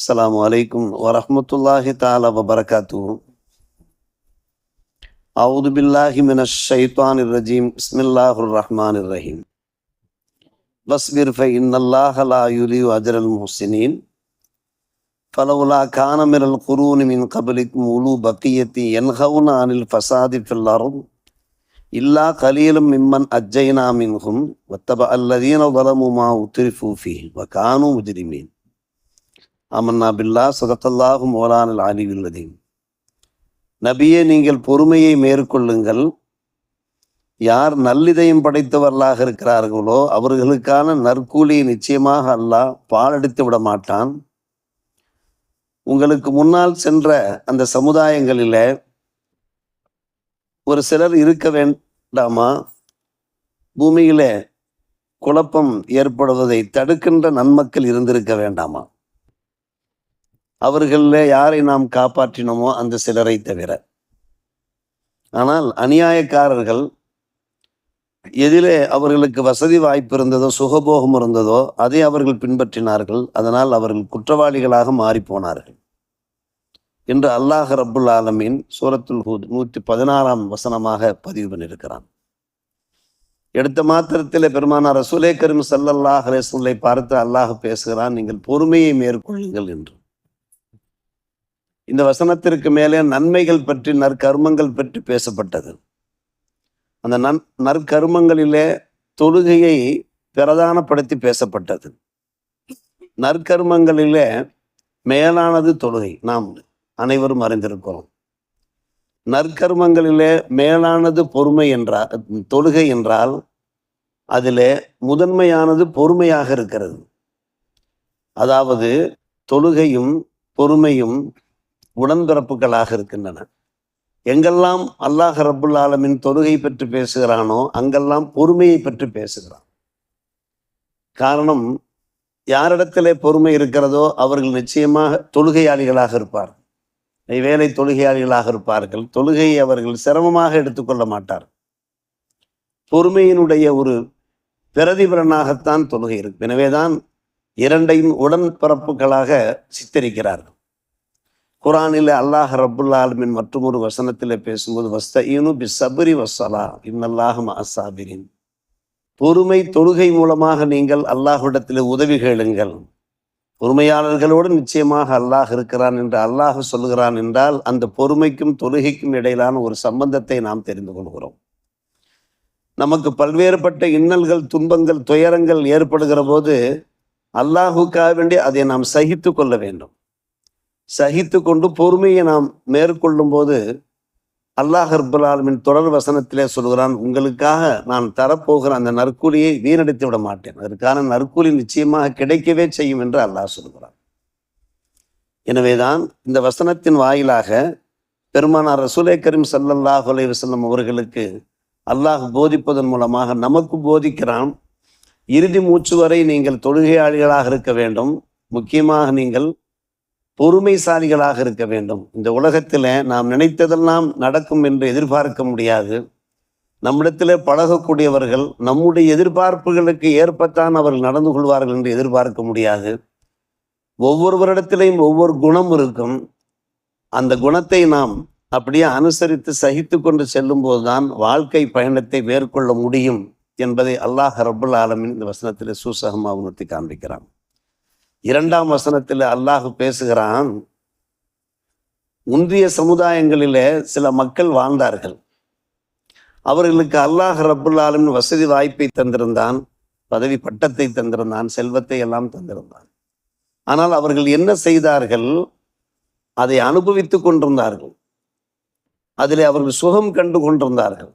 السلام عليكم ورحمة الله تعالى وبركاته. أعوذ بالله من الشيطان الرجيم. بسم الله الرحمن الرحيم. واصبر فإن الله لا يضيع أجر المحسنين. فلولا كان من القرون من قبلكم أولو بقية ينهون عن الفساد في الأرض إلا قليلا ممن أجينا منهم واتبع الذين ظلموا ما أترفوا فيه وكانوا مجرمين. அமன்னா பில்லா சதத்தல்லாஹு மோலானல் அலிவில்லதீன் நபியே நீங்கள் பொறுமையை மேற்கொள்ளுங்கள். யார் நல்லிதயம் படைத்தவர்களாக இருக்கிறார்களோ அவர்களுக்கான நற்கூலியை நிச்சயமாக அல்லாஹ் பாலடித்து விட மாட்டான். உங்களுக்கு முன்னால் சென்ற அந்த சமுதாயங்களில் ஒரு சிலர் இருக்க வேண்டாமா? பூமியில குழப்பம் ஏற்படுவதை தடுக்கின்ற நன்மக்கள் இருந்திருக்க வேண்டாமா? அவர்களில் யாரை நாம் காப்பாற்றினோமோ அந்த சிலரை தவிர. ஆனால் அநியாயக்காரர்கள் எதிலே அவர்களுக்கு வசதி வாய்ப்பு இருந்ததோ சுகபோகம் இருந்ததோ அதை அவர்கள் பின்பற்றினார்கள். அதனால் அவர்கள் குற்றவாளிகளாக மாறிப்போனார்கள். என்று அல்லாஹ் ரப்புல் ஆலமீன் சூரத்துல் ஹூத் நூற்றி பதினாறாம் வசனமாக பதிவு பண்ணியிருக்கிறான். எடுத்த மாத்திரத்தில் பெருமானார் ரசூலே கரும் சல்லல்லாஹ் ரசூலை பார்த்து அல்லாஹ் பேசுகிறான். நீங்கள் பொறுமையை மேற்கொள்ளுங்கள் என்று. இந்த வசனத்திற்கு மேலே நன்மைகள் பற்றி நற்கர்மங்கள் பற்றி பேசப்பட்டது. அந்த நன் நற்கர்மங்களிலே தொழுகையை பிரதானப்படுத்தி பேசப்பட்டது. நற்கர்மங்களிலே மேலானது தொழுகை. நாம் அனைவரும் அறிந்திருக்கிறோம். நற்கர்மங்களிலே மேலானது பொறுமை என்றால் தொழுகை என்றால் அதிலே முதன்மையானது பொறுமையாக இருக்கிறது. அதாவது தொழுகையும் பொறுமையும் உடன்பிறப்புகளாக இருக்கின்றன. எங்கெல்லாம் அல்லாஹ் ரபுல் ஆலமின் தொழுகை பற்றி பேசுகிறானோ அங்கெல்லாம் பொறுமையை பற்றி பேசுகிறான். காரணம் யாரிடத்திலே பொறுமை இருக்கிறதோ அவர்கள் நிச்சயமாக தொழுகையாளிகளாக இருப்பார் வேலை தொழுகையாளிகளாக இருப்பார்கள். தொழுகையை அவர்கள் சிரமமாக எடுத்துக்கொள்ள மாட்டார். பொறுமையினுடைய ஒரு பிரதிபலனாகத்தான் தொழுகை இருக்கு. எனவேதான் இரண்டையும் உடன்பிறப்புகளாக சித்தரிக்கிறார்கள். குரானில் அல்லாஹ் ரபுல் ஆலமின் மற்றும் ஒரு வசனத்தில் பேசும்போது வஸ்தீனு பி சபரி வசலா இன்னல்லாஹம் அசாபிரின் பொறுமை தொழுகை மூலமாக நீங்கள் அல்லாஹ்விடத்தில் உதவி கேளுங்கள். பொறுமையாளர்களோடு நிச்சயமாக அல்லாஹ் இருக்கிறான் என்று அல்லாஹ் சொல்கிறான் என்றால் அந்த பொறுமைக்கும் தொழுகைக்கும் இடையிலான ஒரு சம்பந்தத்தை நாம் தெரிந்து கொள்கிறோம். நமக்கு பல்வேறுபட்ட இன்னல்கள் துன்பங்கள் துயரங்கள் ஏற்படுகிற போது அல்லாஹுக்காக வேண்டி அதை நாம் சகித்து கொள்ள வேண்டும். சகித்து கொண்டு பொறுமையை நாம் மேற்கொள்ளும் போது அல்லாஹ் அர்புல் ஆலமின் தொடர் வசனத்திலே சொல்கிறான் உங்களுக்காக நான் தரப்போகிற அந்த நற்கூலியை வீணடித்து விட மாட்டேன். அதற்கான நற்கூலி நிச்சயமாக கிடைக்கவே செய்யும் என்று அல்லாஹ் சொல்கிறான் எனவேதான் இந்த வசனத்தின் வாயிலாக பெருமானார் ரசூலே கரீம் சல்லல்லாஹ் அலை வசல்லம் அவர்களுக்கு அல்லாஹ் போதிப்பதன் மூலமாக நமக்கு போதிக்கிறான் இறுதி மூச்சு வரை நீங்கள் தொழுகையாளிகளாக இருக்க வேண்டும். முக்கியமாக நீங்கள் பொறுமைசாலிகளாக இருக்க வேண்டும். இந்த உலகத்தில் நாம் நினைத்ததெல்லாம் நடக்கும் என்று எதிர்பார்க்க முடியாது. நம்மிடத்தில் பழகக்கூடியவர்கள் நம்முடைய எதிர்பார்ப்புகளுக்கு ஏற்பத்தான் அவர்கள் நடந்து கொள்வார்கள் என்று எதிர்பார்க்க முடியாது. ஒவ்வொருவரிடத்திலையும் ஒவ்வொரு குணம் இருக்கும். அந்த குணத்தை நாம் அப்படியே அனுசரித்து சகித்து கொண்டு செல்லும்போது போதுதான் வாழ்க்கை பயணத்தை மேற்கொள்ள முடியும் என்பதை அல்லாஹ் ரபுல் ஆலமின் இந்த வசனத்தில் சூசகமாக உணர்த்தி காண்பிக்கிறான். இரண்டாம் வசனத்தில் அல்லாஹ் பேசுகிறான். முந்தைய சமுதாயங்களிலே சில மக்கள் வாழ்ந்தார்கள். அவர்களுக்கு அல்லாஹ் ரபுல்லாலின் வசதி வாய்ப்பை தந்திருந்தான் பதவி பட்டத்தை தந்திருந்தான் செல்வத்தை எல்லாம் தந்திருந்தான். ஆனால் அவர்கள் என்ன செய்தார்கள்? அதை அனுபவித்து கொண்டிருந்தார்கள். அதிலே அவர்கள் சுகம் கண்டு கொண்டிருந்தார்கள்.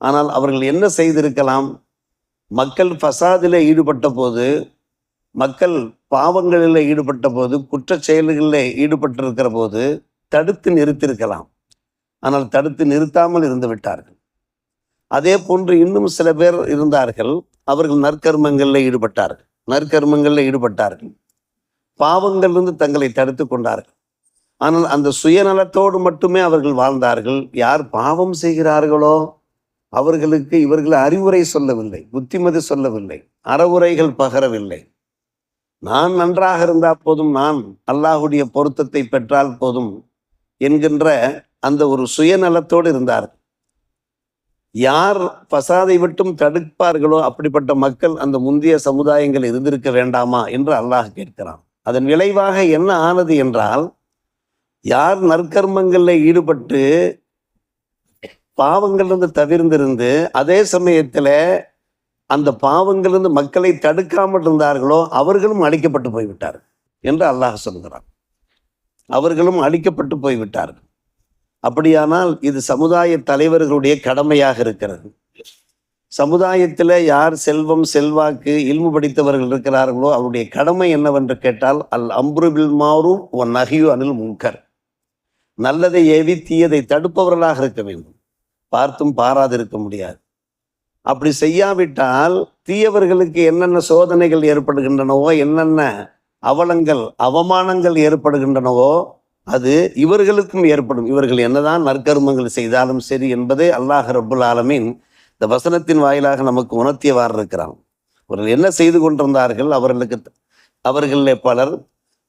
ஆனால் அவர்கள் என்ன செய்திருக்கலாம்? மக்கள் ஃபசாதிலே ஈடுபட்ட போது மக்கள் பாவங்களில் ஈடுபட்ட போது குற்ற செயல்களில் ஈடுபட்டிருக்கிற போது தடுத்து நிறுத்திருக்கலாம் ஆனால் தடுத்து நிறுத்தாமல் இருந்து விட்டார்கள். அதே போன்று இன்னும் சில பேர் இருந்தார்கள். அவர்கள் நற்கர்மங்களில் ஈடுபட்டார்கள். நற்கர்மங்களில் ஈடுபட்டார்கள். பாவங்களிலிருந்து தங்களை தடுத்து கொண்டார்கள். ஆனால் அந்த சுயநலத்தோடு மட்டுமே அவர்கள் வாழ்ந்தார்கள். யார் பாவம் செய்கிறார்களோ அவர்களுக்கு இவர்கள் அறிவுரை சொல்லவில்லை புத்திமதி சொல்லவில்லை அறவுரைகள் பகரவில்லை. நான் நன்றாக இருந்தால் போதும் நான் அல்லாஹுடைய பொருத்தத்தை பெற்றால் போதும் என்கின்ற அந்த ஒரு சுயநலத்தோடு இருந்தார். யார் பசாதை விட்டும் தடுப்பார்களோ அப்படிப்பட்ட மக்கள் அந்த முந்தைய சமுதாயங்கள் இருந்திருக்க வேண்டாமா என்று அல்லாஹ் கேட்கிறான். அதன் விளைவாக என்ன ஆனது என்றால் யார் நற்கர்மங்களில் ஈடுபட்டு பாவங்களிலிருந்து தவிர்ந்திருந்து அதே சமயத்தில் அந்த பாவங்களிலிருந்து மக்களை தடுக்காமல் இருந்தார்களோ அவர்களும் அழிக்கப்பட்டு போய்விட்டார் என்று அல்லாஹ் சொல்கிறான். அவர்களும் அழிக்கப்பட்டு போய்விட்டார்கள். அப்படியானால் இது சமுதாய தலைவர்களுடைய கடமையாக இருக்கிறது. சமுதாயத்தில் யார் செல்வம் செல்வாக்கு இல்மு படித்தவர்கள் இருக்கிறார்களோ அவருடைய கடமை என்னவென்று கேட்டால் அல் அம்ருபில் மாறும் ஒன் நகியு அனில் முன்கர். நல்லதை ஏவி தீயதை தடுப்பவர்களாக இருக்க வேண்டும். பார்த்தும் பாராது இருக்க முடியாது. அப்படி செய்யாவிட்டால் தீயவர்களுக்கு என்னென்ன சோதனைகள் ஏற்படுகின்றனவோ என்னென்ன அவலங்கள் அவமானங்கள் ஏற்படுகின்றனவோ அது இவர்களுக்கும் ஏற்படும். இவர்கள் என்னதான் நற்கருமங்கள் செய்தாலும் சரி என்பதே அல்லாஹ் ரபுல் ஆலமின் இந்த வசனத்தின் வாயிலாக நமக்கு உணர்த்தியவாறு இருக்கிறான். அவர்கள் என்ன செய்து கொண்டிருந்தார்கள்? அவர்களுக்கு அவர்களில் பலர்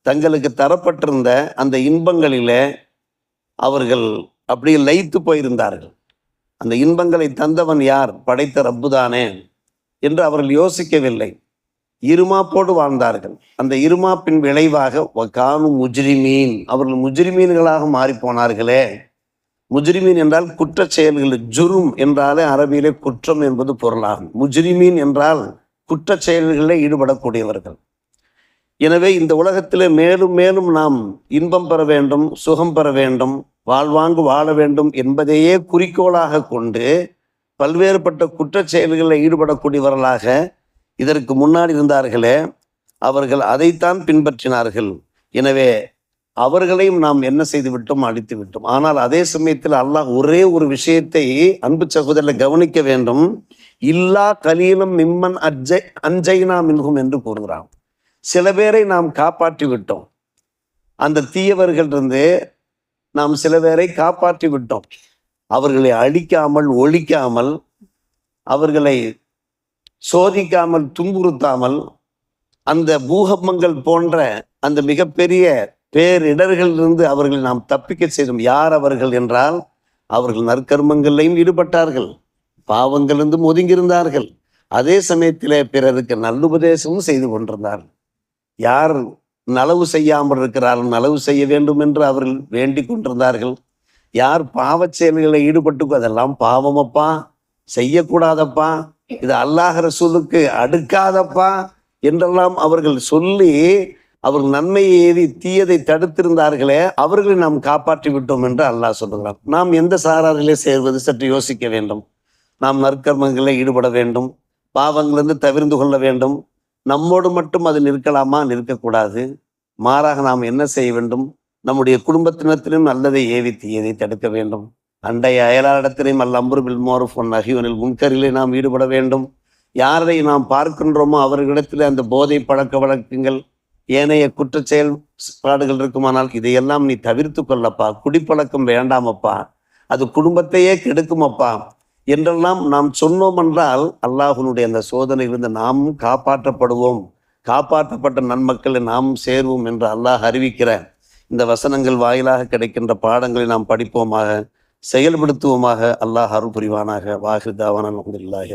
தங்களுக்கு தரப்பட்டிருந்த அந்த இன்பங்களிலே அவர்கள் அப்படியே லயித்து போயிருந்தார்கள். அந்த இன்பங்களை தந்தவன் யார்? படைத்த ரப்புதானே? என்று அவர்கள் யோசிக்கவில்லை. இருமாப்போடு வாழ்ந்தார்கள். அந்த இருமாப்பின் விளைவாக கானு முஜ்ரிமீன். அவர்கள் முஜ்ரிமீன்களாக மாறிப்போனார்களே முஜ்ரிமீன் என்றால் குற்ற செயல்கள் ஜுரும் என்றாலே அரபியிலே குற்றம் என்பது பொருளாகும். முஜ்ரிமீன் என்றால் குற்ற செயல்களில் ஈடுபடக்கூடியவர்கள். எனவே இந்த உலகத்திலே மேலும் மேலும் நாம் இன்பம் பெற வேண்டும் சுகம் பெற வேண்டும் வாழ்வாங்கு வாழ வேண்டும் என்பதையே குறிக்கோளாக கொண்டு பல்வேறுபட்ட குற்றச் செயல்களில் ஈடுபடக்கூடியவர்களாக இதற்கு முன்னாடி இருந்தார்களே அவர்கள் அதைத்தான் பின்பற்றினார்கள். எனவே அவர்களையும் நாம் என்ன செய்து விட்டோம் அழித்து விட்டோம் ஆனால் அதே சமயத்தில் அல்லாஹ் ஒரே ஒரு விஷயத்தை அன்பு சகோதரில் கவனிக்க வேண்டும். இல்லா கலீலும் மிம்மன் அஜை அஞ்சைனா மின்கும் என்று கூறுகிறான். சில பேரை நாம் காப்பாற்றி விட்டோம் அந்த தீயவர்கள் இருந்து நாம் சில பேரை காப்பாற்றி விட்டோம். அவர்களை அழிக்காமல் ஒழிக்காமல் அவர்களை சோதிக்காமல் துன்புறுத்தாமல் அந்த பூகம்பங்கள் போன்ற அந்த மிகப்பெரிய பேரிடர்களிலிருந்து அவர்களை நாம் தப்பிக்க செய்தோம். யார் அவர்கள் என்றால் அவர்கள் நற்கர்மங்களையும் ஈடுபட்டார்கள். பாவங்களிருந்தும் ஒதுங்கியிருந்தார்கள். அதே சமயத்திலே பிறருக்கு நல்லுபதேசமும் செய்து கொண்டிருந்தார்கள். யார் நலவு செய்யாமல் இருக்கிறார்கள் நலவு செய்ய வேண்டும் என்று அவர்கள் வேண்டி கொண்டிருந்தார்கள். யார் பாவச் செயல்களை ஈடுபட்டு அதெல்லாம் பாவமப்பா செய்யக்கூடாதப்பா இது அல்லாஹ் ரசூலுக்கு அடுக்காதப்பா என்றெல்லாம் அவர்கள் சொல்லி அவர்கள் நன்மையை ஏறி தீயதை தடுத்திருந்தார்களே அவர்களை நாம் காப்பாற்றி விட்டோம் என்று அல்லாஹ் சொல்லுகிறான். நாம் எந்த சாராரிலே சேர்வது சற்று யோசிக்க வேண்டும். நாம் நற்கர்மங்களில் ஈடுபட வேண்டும். பாவங்களிலிருந்து தவிர்ந்து கொள்ள வேண்டும். நம்மோடு மட்டும் அது நிற்கலாமா? நிற்கக்கூடாது. மாறாக நாம் என்ன செய்ய வேண்டும்? நம்முடைய குடும்பத்தினத்திலும் நல்லதை ஏவி தீயதை தடுக்க வேண்டும். அண்டைய அயலாரிடத்திலையும் அல்ல அம்புரு பில் பொன் ஒன் அகிவனில் முன்கரிலே நாம் ஈடுபட வேண்டும். யாரை நாம் பார்க்கின்றோமோ அவர்களிடத்தில் அந்த போதை பழக்க வழக்கங்கள் ஏனைய குற்ற செயல்பாடுகள் இருக்குமானால் இதையெல்லாம் நீ தவிர்த்து கொள்ளப்பா. குடிப்பழக்கம் வேண்டாமப்பா. அது குடும்பத்தையே கெடுக்குமப்பா. என்றெல்லாம் நாம் சொன்னோம் என்றால் அல்லாஹுனுடைய அந்த சோதனையிலிருந்து நாம் காப்பாற்றப்படுவோம். காப்பாற்றப்பட்ட நன்மக்களை நாம் சேர்வோம் என்று அல்லாஹ் அறிவிக்கிற இந்த வசனங்கள் வாயிலாக கிடைக்கின்ற பாடங்களை நாம் படிப்போமாக செயல்படுத்துவோமாக அல்லாஹ் அருள் புரிவானாக. வாஹிதாவான அலமதுல்லாஹி